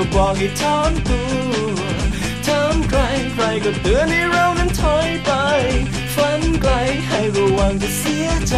ก็บอกให้ถอนตัวถามใครใครก็เตือนให้เรานั้นถอยไป ฝันไกลให้ระวังจะเสียใจ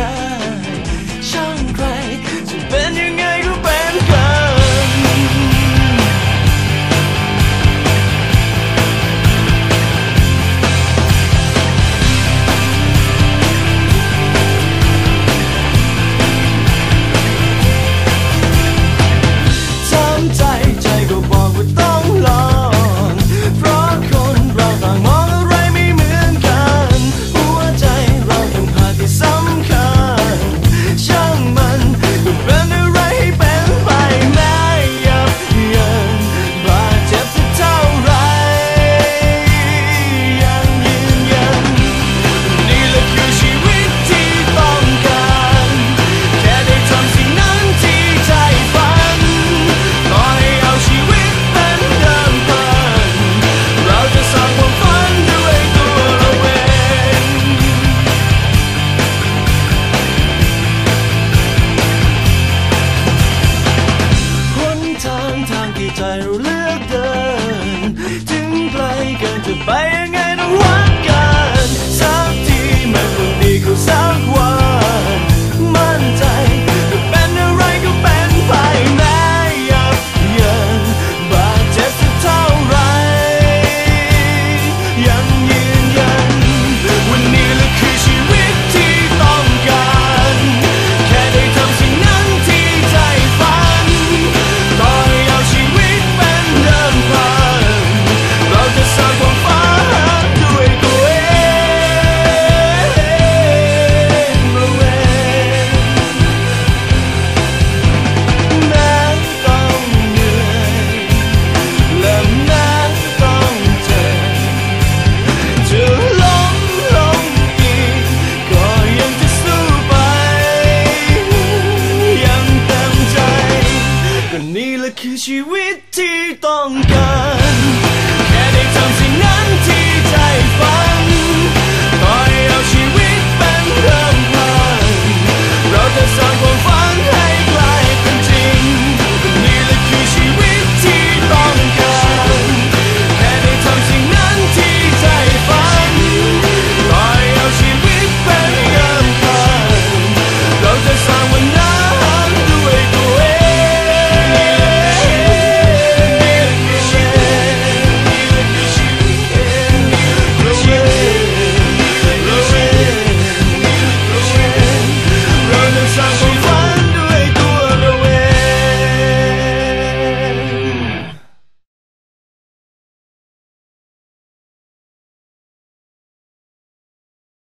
ใจเราเลือกเดิน ถึงไกลเกินจะไปยังไงต้องรักกัน และคือชีวิตที่ต้องการ แค่ได้ทำสิ่งนั้น